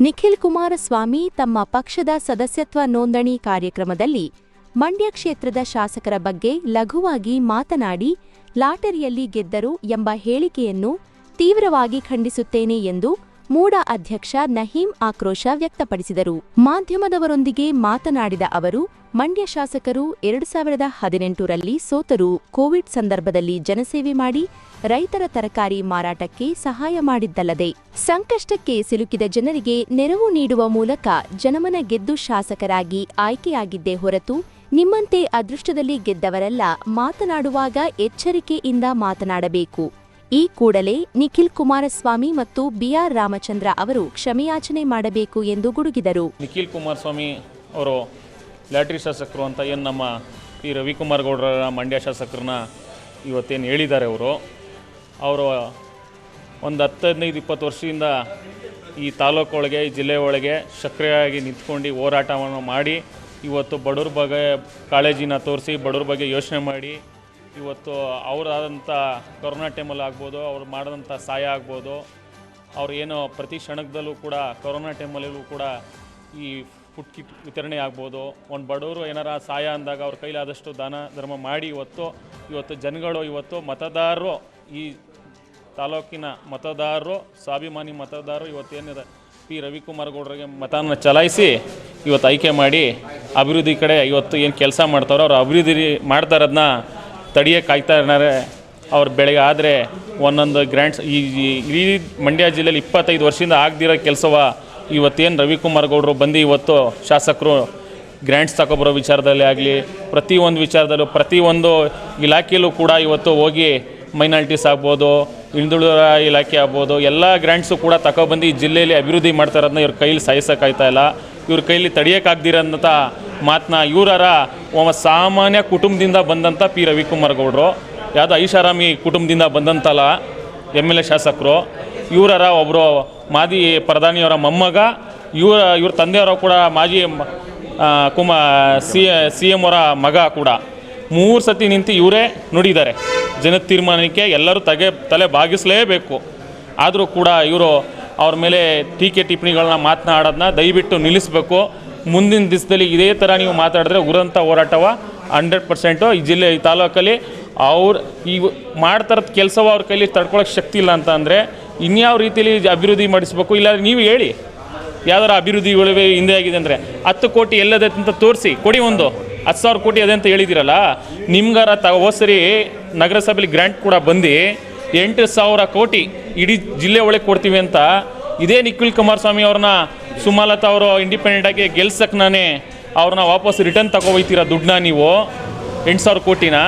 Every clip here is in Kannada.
ನಿಖಿಲ್ ಕುಮಾರಸ್ವಾಮಿ ತಮ್ಮ ಪಕ್ಷದ ಸದಸ್ಯತ್ವ ನೋಂದಣಿ ಕಾರ್ಯಕ್ರಮದಲ್ಲಿ ಮಂಡ್ಯ ಕ್ಷೇತ್ರದ ಶಾಸಕರ ಬಗ್ಗೆ ಲಘುವಾಗಿ ಮಾತನಾಡಿ, ಲಾಟರಿಯಲ್ಲಿ ಗೆದ್ದರು ಎಂಬ ಹೇಳಿಕೆಯನ್ನು ತೀವ್ರವಾಗಿ ಖಂಡಿಸುತ್ತೇನೆ ಎಂದು ಮೂಡ ಅಧ್ಯಕ್ಷ ನಹೀಂ ಆಕ್ರೋಶ ವ್ಯಕ್ತಪಡಿಸಿದರು. ಮಾಧ್ಯಮದವರೊಂದಿಗೆ ಮಾತನಾಡಿದ ಅವರು ಮಂಡ್ಯ ಶಾಸಕರು ಎರಡು ಸಾವಿರದ ಹದಿನೆಂಟರಲ್ಲಿ ಸೋತರು. ಕೋವಿಡ್ ಸಂದರ್ಭದಲ್ಲಿ ಜನಸೇವೆ ಮಾಡಿ ರೈತರ ತರಕಾರಿ ಮಾರಾಟಕ್ಕೆ ಸಹಾಯ ಮಾಡಿದ್ದಲ್ಲದೆ ಸಂಕಷ್ಟಕ್ಕೆ ಸಿಲುಕಿದ ಜನರಿಗೆ ನೆರವು ನೀಡುವ ಮೂಲಕ ಜನಮನ ಗೆದ್ದು ಶಾಸಕರಾಗಿ ಆಯ್ಕೆಯಾಗಿದ್ದೇ ಹೊರತು ನಿಮ್ಮಂತೆ ಅದೃಷ್ಟದಲ್ಲಿ ಗೆದ್ದವರೆಲ್ಲ ಮಾತನಾಡುವಾಗ ಎಚ್ಚರಿಕೆಯಿಂದ ಮಾತನಾಡಬೇಕು. ಈ ಕೂಡಲೇ ನಿಖಿಲ್ ಕುಮಾರಸ್ವಾಮಿ ಮತ್ತು ಬಿಆರ್ ರಾಮಚಂದ್ರ ಅವರು ಕ್ಷಮೆಯಾಚನೆ ಮಾಡಬೇಕು ಎಂದು ಗುಡುಗಿದರು. ನಿಖಿಲ್ ಕುಮಾರಸ್ವಾಮಿ ಅವರು ಲ್ಯಾಟ್ರಿ ಶಾಸಕರು ಅಂತ ಏನು ನಮ್ಮ ಈ ರವಿಕುಮಾರ್ ಗೌಡರ ಮಂಡ್ಯ ಶಾಸಕರನ್ನ ಇವತ್ತೇನು ಹೇಳಿದ್ದಾರೆ ಅವರು. ಅವರು ಒಂದು ಹತ್ತು ಹದಿನೈದು ಇಪ್ಪತ್ತು ವರ್ಷದಿಂದ ಈ ತಾಲೂಕು ಒಳಗೆ, ಈ ಜಿಲ್ಲೆ ಒಳಗೆ ಸಕ್ರಿಯವಾಗಿ ನಿಂತ್ಕೊಂಡು ಹೋರಾಟವನ್ನು ಮಾಡಿ, ಇವತ್ತು ಬಡವ್ರ ಬಗ್ಗೆ ಕಾಳಜಿನ ತೋರಿಸಿ, ಬಡವ್ರ ಬಗ್ಗೆ ಯೋಚನೆ ಮಾಡಿ, ಇವತ್ತು ಅವರಾದಂಥ ಕೊರೋನಾ ಟೈಮಲ್ಲಿ ಆಗ್ಬೋದು, ಅವ್ರು ಮಾಡಿದಂಥ ಸಹಾಯ ಆಗ್ಬೋದು, ಅವ್ರು ಏನೋ ಪ್ರತಿ ಕ್ಷಣದಲ್ಲೂ ಕೂಡ, ಕೊರೋನಾ ಟೈಮಲ್ಲೂ ಕೂಡ ಈ ಫುಡ್ ಕಿಟ್ ವಿತರಣೆ ಆಗ್ಬೋದು. ಒಂದು ಬಡವರು ಏನಾರ ಸಹಾಯ ಅಂದಾಗ ಅವ್ರ ಕೈಲಾದಷ್ಟು ದಾನ, ಧರ್ಮ ಮಾಡಿ ಇವತ್ತು ಇವತ್ತು ಜನಗಳು, ಇವತ್ತು ಮತದಾರರು, ಈ ತಾಲೂಕಿನ ಮತದಾರರು, ಸ್ವಾಭಿಮಾನಿ ಮತದಾರರು ಇವತ್ತೇನಿದೆ ಪಿ. ರವಿಕುಮಾರ್ ಗೌಡರಿಗೆ ಮತನ ಚಲಾಯಿಸಿ ಇವತ್ತು ಆಯ್ಕೆ ಮಾಡಿ ಅಭಿವೃದ್ಧಿ ಕಡೆ ಇವತ್ತು ಏನು ಕೆಲಸ ಮಾಡ್ತಾರೋ ಅವ್ರು ಅಭಿವೃದ್ಧಿ ಮಾಡ್ತಾ ಇರೋದನ್ನ ತಡಿಯಕ್ಕೆ ಕಾಯ್ತಾ ಅವ್ರ ಬೆಳಗ್ಗೆ ಆದರೆ ಒಂದೊಂದು ಗ್ರ್ಯಾಂಡ್ಸ್ ಈ- ಇಡೀ ಮಂಡ್ಯ ಜಿಲ್ಲೆಯಲ್ಲಿ ಇಪ್ಪತ್ತೈದು ವರ್ಷದಿಂದ ಆಗದಿರೋ ಕೆಲಸವ ಇವತ್ತೇನು ರವಿಕುಮಾರ್ ಗೌಡರು ಬಂದು ಇವತ್ತು ಶಾಸಕರು ಗ್ರ್ಯಾಂಟ್ಸ್ ತಗೊಬರೋ ವಿಚಾರದಲ್ಲಿ ಆಗಲಿ ಪ್ರತಿಯೊಂದು ವಿಚಾರದಲ್ಲೂ ಪ್ರತಿಯೊಂದು ಇಲಾಖೆಯಲ್ಲೂ ಕೂಡ ಇವತ್ತು ಹೋಗಿ ಮೈನಾರಿಟೀಸ್ ಆಗ್ಬೋದು ಹಿಂದುಳಿದ ಇಲಾಖೆ ಆಗ್ಬೋದು, ಎಲ್ಲ ಗ್ರ್ಯಾಂಟ್ಸು ಕೂಡ ತಗೊಬಂದು ಈ ಜಿಲ್ಲೆಯಲ್ಲಿ ಅಭಿವೃದ್ಧಿ ಮಾಡ್ತಾ ಇರೋದನ್ನ ಇವ್ರ ಕೈಲಿ ಸಾಯಿಸೋಕ್ಕಾಯ್ತಾ ಇಲ್ಲ. ಇವ್ರ ಕೈಲಿ ತಡಿಯೋಕ್ಕಾಗ್ದಿರೋಂಥ ಮಾತನ್ನ ಇವರರ ಒಬ್ಬ ಸಾಮಾನ್ಯ ಕುಟುಂಬದಿಂದ ಬಂದಂಥ ಪಿ ರವಿಕುಮಾರ್ ಗೌಡರು. ಯಾವುದೋ ಐಷಾರಾಮಿ ಕುಟುಂಬದಿಂದ ಬಂದಂತಲ್ಲ, ಎಂ ಎಲ್ ಎ ಶಾಸಕರು. ಇವರರ ಒಬ್ಬರು ಮಾಜಿ ಪ್ರಧಾನಿಯವರ ಮೊಮ್ಮಗ, ಇವರ, ಇವ್ರ ತಂದೆಯವರ ಕೂಡ ಮಾಜಿ ಕುಮ, ಸಿ ಸಿ ಎಂ ಅವರ ಮಗ ಕೂಡ. ಮೂರು ಸತಿ ನಿಂತು ಇವರೇ ನುಡಿದ್ದಾರೆ ಜನದ ತೀರ್ಮಾನಕ್ಕೆ ಎಲ್ಲರೂ ತಗೆ, ತಲೆ ಬಾಗಿಸಲೇಬೇಕು. ಆದರೂ ಕೂಡ ಇವರು ಅವ್ರ ಮೇಲೆ ಟೀಕೆ ಟಿಪ್ಪಣಿಗಳನ್ನ ಮಾತನಾಡೋದನ್ನ ದಯವಿಟ್ಟು ನಿಲ್ಲಿಸಬೇಕು. ಮುಂದಿನ ದಿವಸದಲ್ಲಿ ಇದೇ ಥರ ನೀವು ಮಾತಾಡಿದ್ರೆ ಉರಂಥ ಹೋರಾಟವ ಹಂಡ್ರೆಡ್ ಪರ್ಸೆಂಟು ಈ ಜಿಲ್ಲೆ, ಈ ತಾಲೂಕಲ್ಲಿ ಅವ್ರು ಈ ಮಾಡ್ತಾರದ ಕೆಲಸವ ಅವ್ರ ಕೈಲಿ ತಡ್ಕೊಳಕ್ಕೆ ಶಕ್ತಿ ಇಲ್ಲ ಅಂತ ಅಂದರೆ ಇನ್ಯಾವ ರೀತಿಯಲ್ಲಿ ಅಭಿವೃದ್ಧಿ ಮಾಡಿಸ್ಬೇಕು? ಇಲ್ಲ ನೀವು ಹೇಳಿ. ಯಾವ್ದಾರ ಅಭಿವೃದ್ಧಿಗಳು ಹಿಂದೆ ಆಗಿದೆ ಅಂದರೆ ಹತ್ತು ಕೋಟಿ ಎಲ್ಲದೆ ಅಂತ ತೋರಿಸಿ, ಕೊಡಿ ಒಂದು. ಹತ್ತು ಸಾವಿರ ಕೋಟಿ ಅದೇ ಅಂತ ಹೇಳಿದಿರಲ್ಲ. ನಿಮ್ಗಾರ ತ ಸರಿ ನಗರಸಭೆಯಲ್ಲಿ ಗ್ರ್ಯಾಂಟ್ ಕೂಡ ಬಂದು ಎಂಟು ಸಾವಿರ ಕೋಟಿ ಇಡೀ ಜಿಲ್ಲೆ ಒಳಗೆ ಕೊಡ್ತೀವಿ ಅಂತ. ಇದೇ ನಿಖಿಲ್ ಕುಮಾರಸ್ವಾಮಿ ಅವ್ರನ್ನ ಸುಮಲತಾ ಅವರು ಇಂಡಿಪೆಂಡೆಂಟಾಗಿ ಗೆಲ್ಸಕ್ಕೆ ನಾನೇ ಅವ್ರನ್ನ ವಾಪಸ್ ರಿಟರ್ನ್ ತಗೋಬೈತೀರ ದುಡ್ಡನ್ನ ನೀವು? ಎಂಟು ಸಾವಿರ ಕೋಟಿನ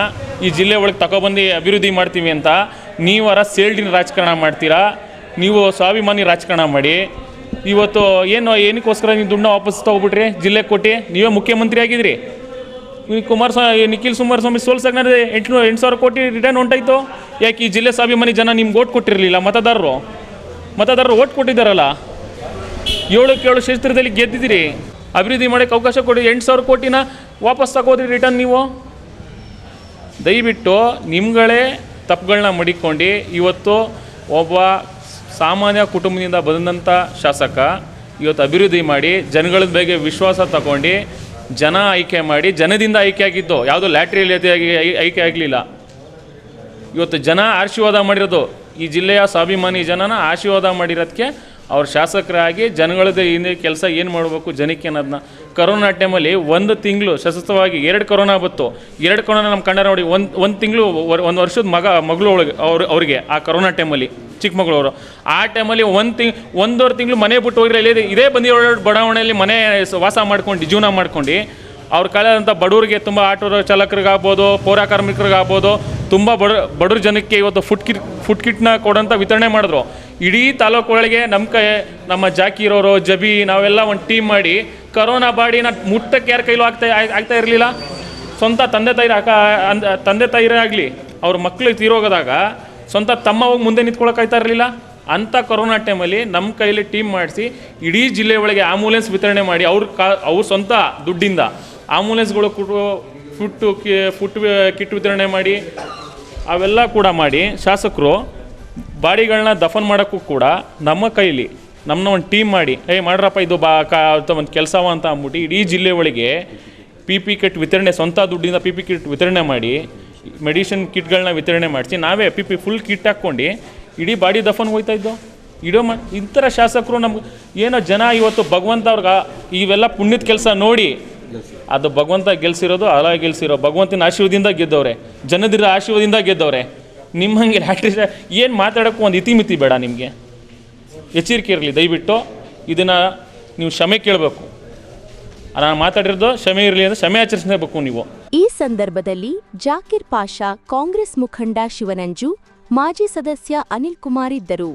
ಈ ಜಿಲ್ಲೆ ಒಳಗೆ ತಗೊಬಂದು ಅಭಿವೃದ್ಧಿ ಮಾಡ್ತೀವಿ ಅಂತ. ನೀವರ ಸೇಲ್ಡಿನ ರಾಜಕಾರಣ ಮಾಡ್ತೀರಾ? ನೀವು ಸ್ವಾಭಿಮಾನಿ ರಾಜಕಾರಣ ಮಾಡಿ. ಇವತ್ತು ಏನು, ಏನಕ್ಕೋಸ್ಕರ ನೀವು ದುಡ್ಡು ವಾಪಸ್ ತೊಗೊಬಿಟ್ರಿ? ಜಿಲ್ಲೆ ಕೊಟ್ಟು ನೀವೇ ಮುಖ್ಯಮಂತ್ರಿ ಆಗಿದ್ರಿ. ಕುಮಾರಸ್ವಾಮಿ ನಿಖಿಲ್ ಕುಮಾರಸ್ವಾಮಿ ಸೋಲ್ಸಕ್ಕೆ ಎಂಟುನೂರು ಎಂಟು ಸಾವಿರ ಕೋಟಿ ರಿಟರ್ನ್ ಹೊಂಟಾಯ್ತು ಯಾಕೆ ಈ ಜಿಲ್ಲೆ ಸ್ವಾಭಿಮಾನಿ ಜನ ನಿಮ್ಗೆ ಓಟ್ ಕೊಟ್ಟಿರಲಿಲ್ಲ? ಮತದಾರರು? ಮತದಾರರು ಓಟ್ ಕೊಟ್ಟಿದ್ದಾರಲ್ಲ? ಏಳಕ್ಕೆ ಏಳು ಕ್ಷೇತ್ರದಲ್ಲಿ ಗೆದ್ದಿದ್ದೀರಿ. ಅಭಿವೃದ್ಧಿ ಮಾಡೋಕ್ಕೆ ಅವಕಾಶ ಕೊಡಿ. ಎಂಟು ಸಾವಿರ ಕೋಟಿನ ವಾಪಸ್ ತಗೋದ್ರಿ ರಿಟರ್ನ್ ನೀವು. ದಯವಿಟ್ಟು ನಿಮ್ಗಳೇ ತಪ್ಪುಗಳನ್ನ ಮಡಿಕೊಂಡು ಇವತ್ತು ಒಬ್ಬ ಸಾಮಾನ್ಯ ಕುಟುಂಬದಿಂದ ಬಂದಂಥ ಶಾಸಕ ಇವತ್ತು ಅಭಿವೃದ್ಧಿ ಮಾಡಿ ಜನಗಳ ಬಗ್ಗೆ ವಿಶ್ವಾಸ ತಗೊಂಡು ಜನ ಆಯ್ಕೆ ಮಾಡಿ ಜನದಿಂದ ಆಯ್ಕೆ ಆಗಿದ್ದು, ಯಾವುದೋ ಲ್ಯಾಟ್ರಿಯಲ್ಲಿ ಆಯ್ಕೆ ಆಗಲಿಲ್ಲ. ಇವತ್ತು ಜನ ಆಶೀರ್ವಾದ ಮಾಡಿರೋದು, ಈ ಜಿಲ್ಲೆಯ ಸ್ವಾಭಿಮಾನಿ ಜನನ ಆಶೀರ್ವಾದ ಮಾಡಿರೋದಕ್ಕೆ ಅವ್ರ ಶಾಸಕರಾಗಿ ಜನಗಳದ್ದು ಹಿಂದೆ ಕೆಲಸ ಏನು ಮಾಡಬೇಕು ಜನಕ್ಕೆ ಅನ್ನೋದನ್ನ ಕರೋನಾ ಟೈಮಲ್ಲಿ ಒಂದು ತಿಂಗಳು ಸತತವಾಗಿ ಎರಡು ಕೊರೋನಾ ಬಂತು. ಎರಡು ಕೊರೋನಾ ನಮ್ಮ ಕಣ್ಣ ನೋಡಿ ಒಂದು ಒಂದು ತಿಂಗಳು ಒಂದು ವರ್ಷದ ಮಗ, ಮಗಳು ಒಳಗೆ ಅವ್ರ, ಅವ್ರಿಗೆ ಆ ಕರೋನಾ ಟೈಮಲ್ಲಿ ಚಿಕ್ಕಮಗಳೂರು ಆ ಟೈಮಲ್ಲಿ ಒಂದು ತಿಂಗ್, ಒಂದೂವರೆ ತಿಂಗಳು ಮನೆ ಬಿಟ್ಟು ಹೋಗಿರೋ ಇಲ್ಲೇ ಇದೇ ಬಂದಿ ಬಡಾವಣೆಯಲ್ಲಿ ಮನೆ ವಾಸ ಮಾಡ್ಕೊಂಡು, ಜೀವನ ಮಾಡ್ಕೊಂಡು, ಅವ್ರು ಕಳೆದಂಥ ಬಡವರಿಗೆ ತುಂಬ ಆಟೋ ಚಾಲಕರಿಗಾಗ್ಬೋದು, ಪೌರ ಕಾರ್ಮಿಕರಿಗಾಗ್ಬೋದು ತುಂಬ ಬಡ ಬಡವ್ರ ಜನಕ್ಕೆ ಇವತ್ತು ಫುಡ್ ಕಿಟ್ ಫುಡ್ ಕಿಟ್ನ ಕೊಡೋಂಥ ವಿತರಣೆ ಮಾಡಿದ್ರು. ಇಡೀ ತಾಲೂಕು ಒಳಗೆ ನಮ್ಮ ಕೈ, ನಮ್ಮ ಜಾಕೀರೋರು ಜಬಿ, ನಾವೆಲ್ಲ ಒಂದು ಟೀಮ್ ಮಾಡಿ ಕರೋನಾ ಬಾಡಿನ ಮುಟ್ಟಕ್ಕೆ ಯಾರ ಕೈಲೂ ಆಗ್ತಾ ಆಗ್ತಾ ಇರಲಿಲ್ಲ. ಸ್ವಂತ ತಂದೆ ತಾಯಿ ಅಂದ, ತಂದೆ ತಾಯಿರೇ ಆಗಲಿ, ಅವ್ರ ಮಕ್ಕಳು ತೀರೋಗದಾಗ ಸ್ವಂತ ತಮ್ಮ ಹೋಗಿ ಮುಂದೆ ನಿಂತ್ಕೊಳಕ್ಕಾಯ್ತಾ ಇರಲಿಲ್ಲ. ಅಂಥ ಕೊರೋನಾ ಟೈಮಲ್ಲಿ ನಮ್ಮ ಕೈಯಲ್ಲಿ ಟೀಮ್ ಮಾಡಿಸಿ ಇಡೀ ಜಿಲ್ಲೆ ಒಳಗೆ ಆಂಬುಲೆನ್ಸ್ ವಿತರಣೆ ಮಾಡಿ ಅವ್ರ ಕಾ, ಅವ್ರ ಸ್ವಂತ ದುಡ್ಡಿಂದ ಆಂಬುಲೆನ್ಸ್ಗಳು ಕೊಟ್ಟು ಫುಟ್ಟು ಫುಟ್ ಕಿಟ್ ವಿತರಣೆ ಮಾಡಿ, ಅವೆಲ್ಲ ಕೂಡ ಮಾಡಿ ಶಾಸಕರು ಬಾಡಿಗಳನ್ನ ದಫನ್ ಮಾಡೋಕ್ಕೂ ಕೂಡ ನಮ್ಮ ಕೈಲಿ ನಮ್ಮನ್ನ ಒಂದು ಟೀಮ್ ಮಾಡಿ, ಏ, ಮಾಡ್ರಪ್ಪ, ಇದು ಬಾ, ಕಾ ಒಂದು ಕೆಲಸವ ಅಂತ ಅಂದ್ಬಿಟ್ಟು ಇಡೀ ಜಿಲ್ಲೆ ಒಳಗೆ ಪಿ ಪಿ ಕಿಟ್ ವಿತರಣೆ, ಸ್ವಂತ ದುಡ್ಡಿಂದ ಪಿ ಪಿ ಕಿಟ್ ವಿತರಣೆ ಮಾಡಿ ಮೆಡಿಸಿನ್ ಕಿಟ್ಗಳನ್ನ ವಿತರಣೆ ಮಾಡಿಸಿ, ನಾವೇ ಪಿ ಪಿ ಫುಲ್ ಕಿಟ್ ಹಾಕ್ಕೊಂಡು ಇಡೀ ಬಾಡಿ ದಫನ್ ಹೋಯ್ತಾ ಇದ್ದೋ? ಇಡೋ ಮಾ, ಇಂಥರ ಶಾಸಕರು ನಮ್ಗೆ, ಏನೋ ಜನ ಇವತ್ತು ಭಗವಂತ ಅವ್ರಿಗೆ, ಇವೆಲ್ಲ ಪುಣ್ಯದ ಕೆಲಸ ನೋಡಿ ಅದು ಭಗವಂತ ಗೆಲ್ಸಿರೋದು ಅಲ ಗೆಲ್ಸಿರೋ ಭಗವಂತನ ಆಶೀರ್ವದಿಂದ ಗೆದ್ದವ್ರೆ. ಜನದಿರ ಆಶೀರ್ವದಿಂದ ಗೆದ್ದವ್ರೆ. ನಿಮ್ಮ ಹಂಗೆ ಲ್ಯಾಟ್ರಿ ಏನು ಮಾತಾಡೋಕ್ಕೂ ಒಂದು ಇತಿಮಿತಿ ಬೇಡ ನಿಮಗೆ. ಎಚ್ಚರಿಕೆ ಇರಲಿ ದಯವಿಟ್ಟು ಇದನ್ನು ನೀವು ಕ್ಷಮೆ ಕೇಳಬೇಕು. ನಾನು ಮಾತಾಡಿರೋದು ಕ್ಷಮೆ ಇರಲಿ ಅಂದರೆ ಕ್ಷಮೆ ಆಚರಿಸಬೇಕು ನೀವು. ಈ ಸಂದರ್ಭದಲ್ಲಿ ಜಾಕಿರ್ ಪಾಷಾ ಕಾಂಗ್ರೆಸ್ ಮುಖಂಡ ಶಿವನಂಜು ಮಾಜಿ ಸದಸ್ಯ ಅನಿಲ್ ಕುಮಾರ್ ಇದ್ದರು.